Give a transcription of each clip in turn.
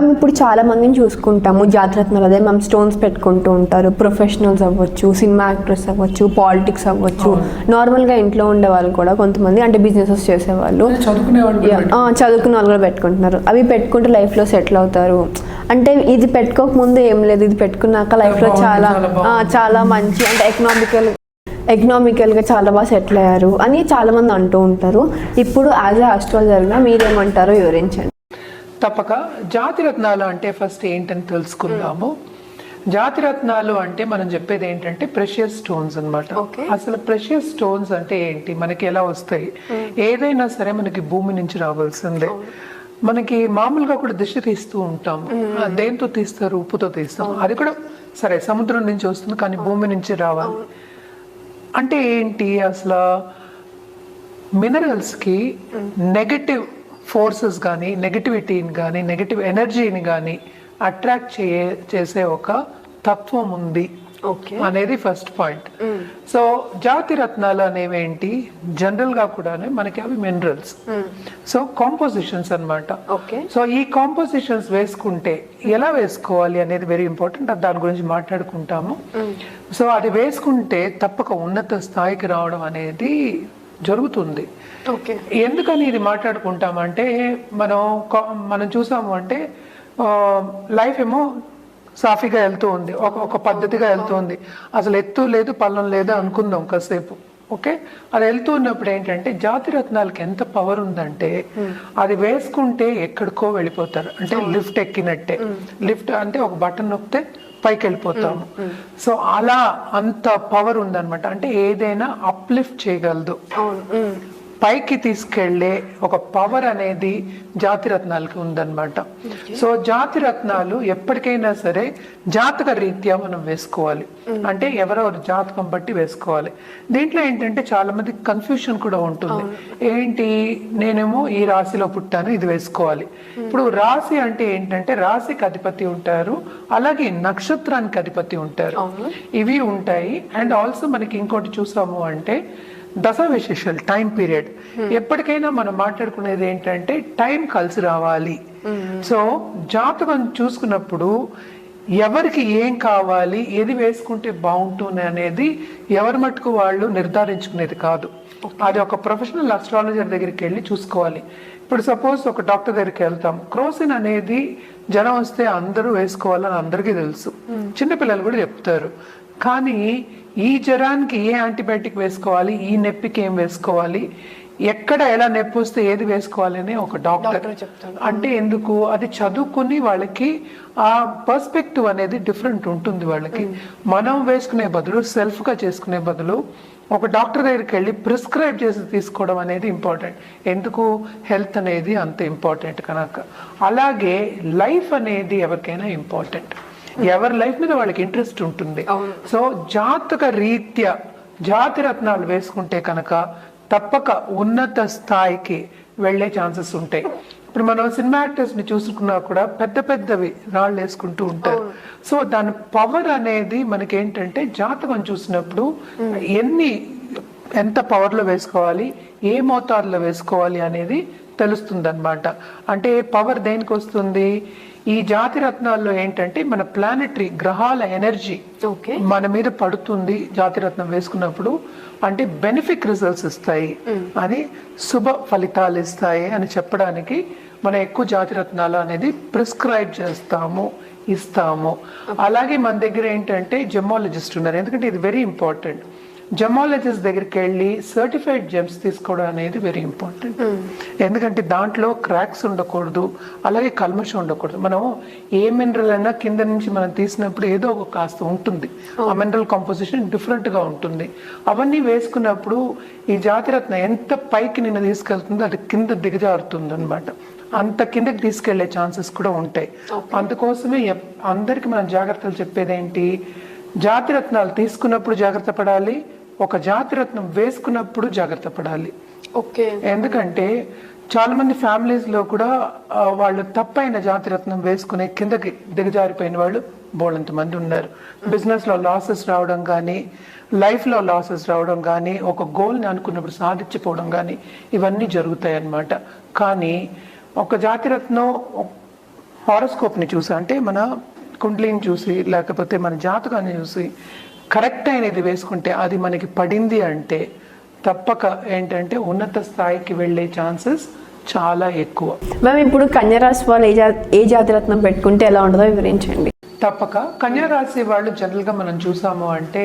మనం ఇప్పుడు చాలా మందిని చూసుకుంటాము. జాతరత్నాలు అదే మనం స్టోన్స్ పెట్టుకుంటూ ఉంటారు. ప్రొఫెషనల్స్ అవ్వచ్చు సినిమా యాక్టర్స్ అవ్వచ్చు పాలిటిక్స్ అవ్వచ్చు. నార్మల్గా ఇంట్లో ఉండే వాళ్ళు కూడా కొంతమంది అంటే బిజినెసెస్ చేసేవాళ్ళు. చదువుకునే వాళ్ళు కూడా పెట్టుకుంటున్నారు. అవి పెట్టుకుంటే లైఫ్లో సెటిల్ అవుతారు. అంటే ఇది పెట్టుకోక ముందు ఏం లేదు. ఇది పెట్టుకున్నాక లైఫ్లో చాలా చాలా మంచి అంటే ఎకనామికల్ ఎకనామికల్గా చాలా బాగా సెటిల్ అయ్యారు అని చాలా మంది అంటూ ఉంటారు. ఇప్పుడు యాజ్ ఏ ఆస్ట్రాలజర్గా మీరేమంటారో వివరించండి. తప్పక. జాతి రత్నాలు అంటే ఫస్ట్ ఏంటని తెలుసుకుందాము. జాతి రత్నాలు అంటే మనం చెప్పేది ఏంటంటే ప్రెషియస్ స్టోన్స్ Okay. అసలు ప్రెషియస్ స్టోన్స్ అంటే ఏంటి? మనకి ఎలా వస్తాయి? ఏదైనా సరే మనకి భూమి నుంచి రావాల్సిందే. మనకి మామూలుగా కూడా దిష్టి తీస్తూ ఉంటాం. ఆ, దేంతో తీస్తారు? ఉప్పుతో తీస్తాం. అది కూడా సరే సముద్రం నుంచి వస్తుంది కానీ భూమి నుంచి రావాలి. అంటే ఏంటి? అసలు మినరల్స్కి నెగటివ్ ఫోర్సెస్ కానీ నెగటివిటీని కానీ నెగటివ్ ఎనర్జీని కానీ అట్రాక్ట్ చే చేసే ఒక తత్వం ఉంది ఓకే. అనేది ఫస్ట్ పాయింట్ సో జాతి రత్నాలు అనేవి ఏంటి జనరల్గా కూడా మనకి అవి మినరల్స్ సో కాంపోజిషన్స్ అన్నమాట. ఓకే. సో ఈ కాంపోజిషన్స్ వేసుకుంటే ఎలా వేసుకోవాలి అనేది వెరీ ఇంపార్టెంట్ దాని గురించి మాట్లాడుకుంటాము. సో అది వేసుకుంటే తప్పక ఉన్నత స్థాయికి రావడం అనేది జరుగుతుంది. ఓకే. ఎందుకని ఇది మాట్లాడుకుంటామంటే మనం మనం చూసాము అంటే లైఫ్ ఏమో సాఫీగా వెళ్తూ ఉంది. ఒక ఒక పద్ధతిగా వెళ్తూ ఉంది. అసలు ఎత్తు లేదు పల్లం లేదు అనుకుందాం కాసేపు. ఓకే? అది వెళ్తూ ఉన్నప్పుడు ఏంటంటే జాతి రత్నాలకి ఎంత పవర్ ఉందంటే అది వేసుకుంటే ఎక్కడికో వెళ్ళిపోతారు. అంటే లిఫ్ట్ ఎక్కినట్టే. లిఫ్ట్ అంటే ఒక బటన్ నొక్కితే పైకి వెళ్ళిపోతాము సో అలా అంత పవర్ ఉందన్నమాట. అంటే ఏదైనా అప్లిఫ్ట్ చేయగలదు. పైకి తీసుకెళ్ళే ఒక పవర్ అనేది జాతి రత్నాలకి ఉందన్నమాట. సో జాతి రత్నాలు ఎప్పటికైనా సరే జాతక రీత్యా మనం వేసుకోవాలి. అంటే ఎవరెవరు జాతకం బట్టి వేసుకోవాలి. దీంట్లో ఏంటంటే చాలా మంది కన్ఫ్యూషన్ కూడా ఉంటుంది. ఏంటి? నేనేమో ఈ రాశిలో పుట్టాను ఇది వేసుకోవాలి. ఇప్పుడు రాశి అంటే ఏంటంటే రాశికి అధిపతి ఉంటారు అలాగే నక్షత్రానికి అధిపతి ఉంటారు. ఇవి ఉంటాయి. అండ్ ఆల్సో మనకి ఇంకోటి చూసాము అంటే దశ విశేషాలు టైం పీరియడ్ ఎప్పటికైనా మనం మాట్లాడుకునేది ఏంటంటే టైం కలిసి రావాలి. సో జాతకం చూసుకున్నప్పుడు ఎవరికి ఏం కావాలి ఏది వేసుకుంటే బాగుంటుంది అనేది ఎవరి మటుకు వాళ్ళు నిర్ధారించుకునేది కాదు. అది ఒక ప్రొఫెషనల్ అస్ట్రాలజర్ దగ్గరికి వెళ్ళి చూసుకోవాలి. ఇప్పుడు సపోజ్ ఒక డాక్టర్ దగ్గరికి వెళ్తాం. క్రోసిన్ అనేది జనం వస్తే అందరూ వేసుకోవాలని అందరికీ తెలుసు. చిన్నపిల్లలు కూడా చెప్తారు. కానీ ఈ జ్వరానికి ఏ యాంటీబయాటిక్ వేసుకోవాలి? ఈ నొప్పికి ఏం వేసుకోవాలి? ఎక్కడ ఎలా నొప్పి వస్తే ఏది వేసుకోవాలి అని ఒక డాక్టర్ అంటే ఎందుకు? అది చదువుకుని వాళ్ళకి ఆ పర్స్పెక్టివ్ అనేది డిఫరెంట్ ఉంటుంది వాళ్ళకి. మనం వేసుకునే బదులు సెల్ఫ్గా చేసుకునే బదులు ఒక డాక్టర్ దగ్గరికి వెళ్ళి ప్రిస్క్రైబ్ చేసి తీసుకోవడం అనేది ఇంపార్టెంట్. ఎందుకు? హెల్త్ అనేది అంత ఇంపార్టెంట్ కనుక. అలాగే లైఫ్ అనేది ఎవరికైనా ఇంపార్టెంట్. ఎవరి లైఫ్ మీద వాళ్ళకి ఇంట్రెస్ట్ ఉంటుంది. సో జాతక రీత్యా జాతి రత్నాలు వేసుకుంటే కనుక తప్పక ఉన్నత స్థాయికి వెళ్ళే ఛాన్సెస్ ఉంటాయి. ఇప్పుడు మనం సినిమా యాక్టర్స్ని చూసుకున్నా కూడా పెద్ద పెద్దవి రాళ్ళు వేసుకుంటూ ఉంటారు. సో దాని పవర్ అనేది మనకి ఏంటంటే జాతకం చూసినప్పుడు ఎన్ని ఎంత పవర్లో వేసుకోవాలి ఏ మోతాదులో వేసుకోవాలి అనేది తెలుస్తుంది అంటే పవర్ దేనికి వస్తుంది ఈ జాతి రత్నాల్లో ఏంటంటే మన ప్లానెటరీ గ్రహాల ఎనర్జీ ఓకే మన మీద పడుతుంది జాతి రత్నం వేసుకున్నప్పుడు. అంటే బెనిఫిక్ రిజల్ట్స్ ఇస్తాయి. అని శుభ ఫలితాలు ఇస్తాయి అని చెప్పడానికి మనం ఎక్కువ జాతి రత్నాలు అనేది ప్రిస్క్రైబ్ చేస్తాము ఇస్తాము. అలాగే మన దగ్గర ఏంటంటే జెమాలజిస్ట్ ఉన్నారు. ఎందుకంటే ఇది వెరీ ఇంపార్టెంట్ జమాలజిస్ట్ దగ్గరికి వెళ్ళి సర్టిఫైడ్ జెమ్స్ తీసుకోవడం అనేది వెరీ ఇంపార్టెంట్ ఎందుకంటే దాంట్లో క్రాక్స్ ఉండకూడదు అలాగే కల్మషం ఉండకూడదు. మనం ఏ మినరల్ అయినా కింద నుంచి మనం తీసినప్పుడు ఏదో ఒక కాస్త ఉంటుంది. ఆ మినరల్ కాంపోజిషన్ డిఫరెంట్గా ఉంటుంది. అవన్నీ వేసుకున్నప్పుడు ఈ జాతిరత్న ఎంత పైకి నిన్ను తీసుకెళ్తుందో అది కింద దిగజారుతుంది అనమాట అంత కిందకి తీసుకెళ్ళే ఛాన్సెస్ కూడా ఉంటాయి. అందుకోసమే అందరికి మనం జాగ్రత్తలు చెప్పేది ఏంటి జాతిరత్నాలు తీసుకున్నప్పుడు జాగ్రత్త పడాలి ఒక జాతిరత్నం వేసుకున్నప్పుడు జాగ్రత్త పడాలి. ఓకే. ఎందుకంటే చాలా మంది ఫ్యామిలీస్లో కూడా వాళ్ళు తప్పైన జాతిరత్నం వేసుకునే కిందకి దిగజారిపోయిన వాళ్ళు బోళంత మంది ఉన్నారు. బిజినెస్లో లాసెస్ రావడం కానీ లైఫ్లో లాసెస్ రావడం కానీ ఒక గోల్ని అనుకున్నప్పుడు సాధించిపోవడం కానీ ఇవన్నీ జరుగుతాయి అన్నమాట కానీ ఒక జాతిరత్నం హారోస్కోప్ని చూసి అంటే మన కుండ్లీని చూసి లేకపోతే మన జాతకాన్ని చూసి కరెక్ట్ అయినది వేసుకుంటే అది మనకి పడింది అంటే తప్పక ఏంటంటే ఉన్నత స్థాయికి వెళ్ళే ఛాన్సెస్ చాలా ఎక్కువ. మ్యామ్ ఇప్పుడు కన్యరాశి వాళ్ళు ఏ జా ఏ జాతిరత్నం పెట్టుకుంటే ఎలా ఉంటుందో వివరించండి. తప్పక. కన్యా రాశి వాళ్ళు జనరల్గా మనం చూసాము అంటే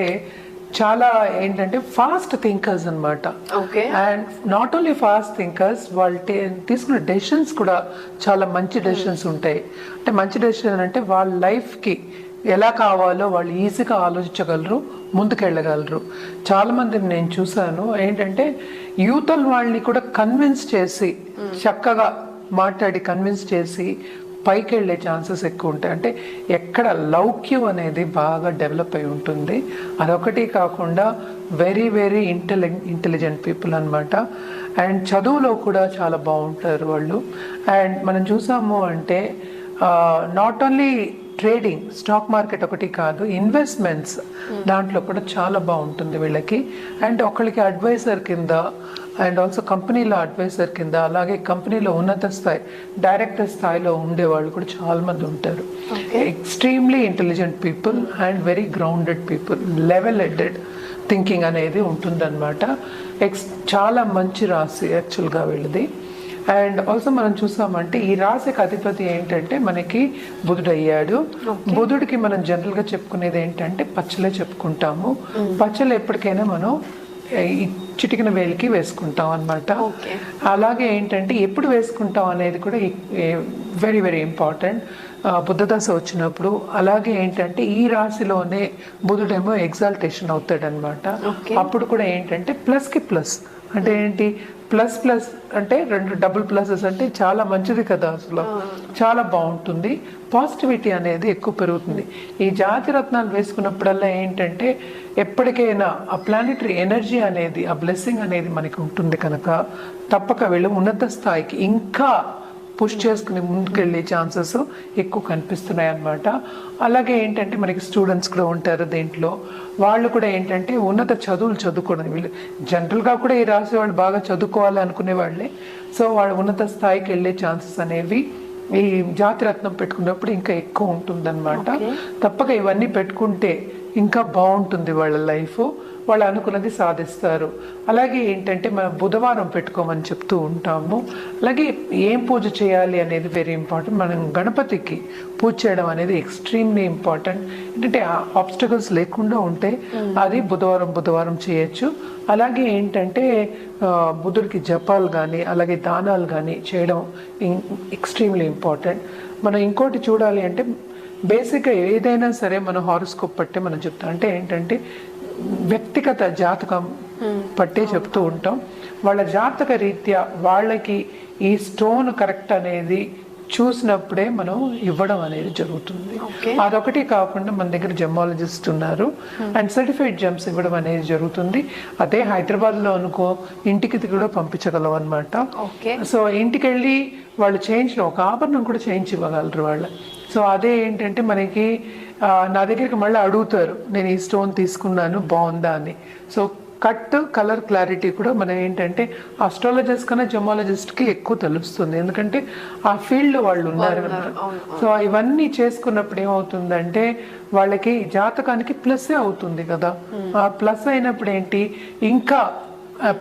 చాలా ఏంటంటే ఫాస్ట్ థింకర్స్ అన్నమాట. Okay. And not only fast thinkers వాళ్ళు తీసుకున్న డెసిషన్స్ కూడా చాలా మంచి డెసిషన్స్ ఉంటాయి. అంటే మంచి డెసిషన్ అంటే వాళ్ళ లైఫ్కి ఎలా కావాలో వాళ్ళు ఈజీగా ఆలోచించగలరు ముందుకెళ్ళగలరు. చాలా మందిని నేను చూశాను ఏంటంటే యూతల్ వాళ్ళని కూడా కన్విన్స్ చేసి చక్కగా మాట్లాడి కన్విన్స్ చేసి పైకి వెళ్ళే ఛాన్సెస్ ఎక్కువ ఉంటాయి అంటే ఎక్కడ లౌక్యం అనేది బాగా డెవలప్ అయి ఉంటుంది. అదొకటి కాకుండా very very intelli intelligent people అన్నమాట. అండ్ చదువులో కూడా చాలా బాగుంటారు వాళ్ళు. అండ్ మనం చూసాము అంటే not only trading stock market ఒకటి కాదు ఇన్వెస్ట్మెంట్స్ దాంట్లో కూడా చాలా బాగుంటుంది వీళ్ళకి. అండ్ ఒకళ్ళకి అడ్వైజర్ కింద అండ్ ఆల్సో కంపెనీలో అడ్వైజర్ కింద అలాగే కంపెనీలో ఉన్నత స్థాయి డైరెక్టర్ స్థాయిలో ఉండే వాళ్ళు కూడా చాలా మంది ఉంటారు. Extremely intelligent people and very grounded people level headed thinking అనేది ఉంటుందన్నమాట. ఎక్స్ చాలా మంచి రాశి యాక్చువల్గా వీళ్ళది. అండ్ ఆల్సో మనం చూసామంటే ఈ రాశికి అధిపతి ఏంటంటే మనకి బుధుడు అయ్యాడు. బుధుడికి మనం జనరల్గా చెప్పుకునేది ఏంటంటే పచ్చలే చెప్పుకుంటాము. పచ్చలు ఎప్పటికైనా మనం చిటికిన వేలికి వేసుకుంటాం అన్నమాట. Okay. అలాగే ఏంటంటే ఎప్పుడు వేసుకుంటాం అనేది కూడా వెరీ వెరీ ఇంపార్టెంట్ బుద్ధదశ వచ్చినప్పుడు. అలాగే ఏంటంటే ఈ రాశిలోనే బుధుడేమో ఎగ్జాల్టేషన్ అవుతాడనమాట. అప్పుడు కూడా ఏంటంటే ప్లస్కి ప్లస్ అంటే ఏంటి? ప్లస్ ప్లస్ అంటే రెండు డబుల్ ప్లసెస్ అంటే చాలా మంచిది కదా అసలు. చాలా బాగుంటుంది. పాజిటివిటీ అనేది ఎక్కువ పెరుగుతుంది. ఈ జాతి రత్నాలు వేసుకున్నప్పుడల్లా ఏంటంటే ఎప్పటికైనా ఆ ప్లానెటరీ ఎనర్జీ అనేది ఆ బ్లెస్సింగ్ అనేది మనకి ఉంటుంది కనుక తప్పక వీళ్ళు ఉన్నత స్థాయికి ఇంకా పుష్ చేసుకుని ముందుకెళ్ళే ఛాన్సెస్ ఎక్కువ కనిపిస్తున్నాయి అన్నమాట అలాగే ఏంటంటే మనకి స్టూడెంట్స్ కూడా ఉంటారు దీంట్లో. వాళ్ళు కూడా ఏంటంటే ఉన్నత చదువులు చదువుకోవడం. వీళ్ళు జనరల్గా కూడా ఈ రాశి వాళ్ళు బాగా చదువుకోవాలి అనుకునే వాళ్ళే. సో వాళ్ళు ఉన్నత స్థాయికి వెళ్ళే ఛాన్సెస్ అనేవి ఈ జాతి రత్నం పెట్టుకున్నప్పుడు ఇంకా ఎక్కువ ఉంటుందన్నమాట. తప్పక ఇవన్నీ పెట్టుకుంటే ఇంకా బాగుంటుంది వాళ్ళ లైఫ్ వాళ్ళు అనుకున్నది సాధిస్తారు. అలాగే ఏంటంటే మనం బుధవారం పెట్టుకోమని చెప్తూ ఉంటాము. అలాగే ఏం పూజ చేయాలి అనేది వెరీ ఇంపార్టెంట్ మనం గణపతికి పూజ చేయడం అనేది ఎక్స్ట్రీమ్లీ ఇంపార్టెంట్ ఏంటంటే ఆబ్స్టకల్స్ లేకుండా ఉంటే అది బుధవారం బుధవారం చేయొచ్చు. అలాగే ఏంటంటే బుధుడికి జపాలు కానీ అలాగే దానాలు కానీ చేయడం ఎక్స్ట్రీమ్లీ ఇంపార్టెంట్ మనం ఇంకోటి చూడాలి అంటే బేసిక్గా ఏదైనా సరే మనం హారోస్కోప్ పట్టే మనం చెప్తాం. అంటే ఏంటంటే వ్యక్తిగత జాతకం పట్టే చెప్తూ ఉంటాం. వాళ్ళ జాతక రీత్యా వాళ్ళకి ఈ స్టోన్ కరెక్ట్ అనేది చూసినప్పుడే మనం ఇవ్వడం అనేది జరుగుతుంది. అదొకటి కాకుండా మన దగ్గర జెమాలజిస్ట్ ఉన్నారు. అండ్ సర్టిఫైడ్ జెమ్స్ ఇవ్వడం అనేది జరుగుతుంది. అదే హైదరాబాద్లో అనుకో ఇంటికి కూడా పంపించగలం అనమాట. సో ఇంటికి వెళ్ళి వాళ్ళు చేయించిన ఒక ఆభరణం కూడా చేయించి ఇవ్వగలరు వాళ్ళు. సో అదే ఏంటంటే మనకి నా దగ్గరికి మళ్ళీ అడుగుతారు నేను ఈ స్టోన్ తీసుకున్నాను బాగుందా అని. సో కట్ కలర్ క్లారిటీ కూడా మనం ఏంటంటే ఆస్ట్రాలజిస్ట్ కన్నా జమాలజిస్ట్కి ఎక్కువ తెలుస్తుంది. ఎందుకంటే ఆ ఫీల్డ్ వాళ్ళు ఉన్నారు. సో ఇవన్నీ చేసుకున్నప్పుడు ఏమవుతుందంటే వాళ్ళకి జాతకానికి ప్లస్ అవుతుంది కదా. ఆ ప్లస్ అయినప్పుడు ఏంటి ఇంకా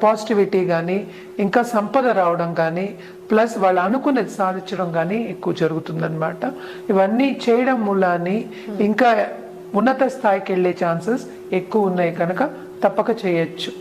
పాజిటివిటీ కానీ ఇంకా సంపద రావడం కానీ ప్లస్ వాళ్ళు అనుకున్నది సాధించడం కానీ ఎక్కువ జరుగుతుందన్నమాట. ఇవన్నీ చేయడం మూలాన్ని ఇంకా ఉన్నత స్థాయికి వెళ్ళే ఛాన్సెస్ ఎక్కువ ఉన్నాయి కనుక తప్పక చేయొచ్చు.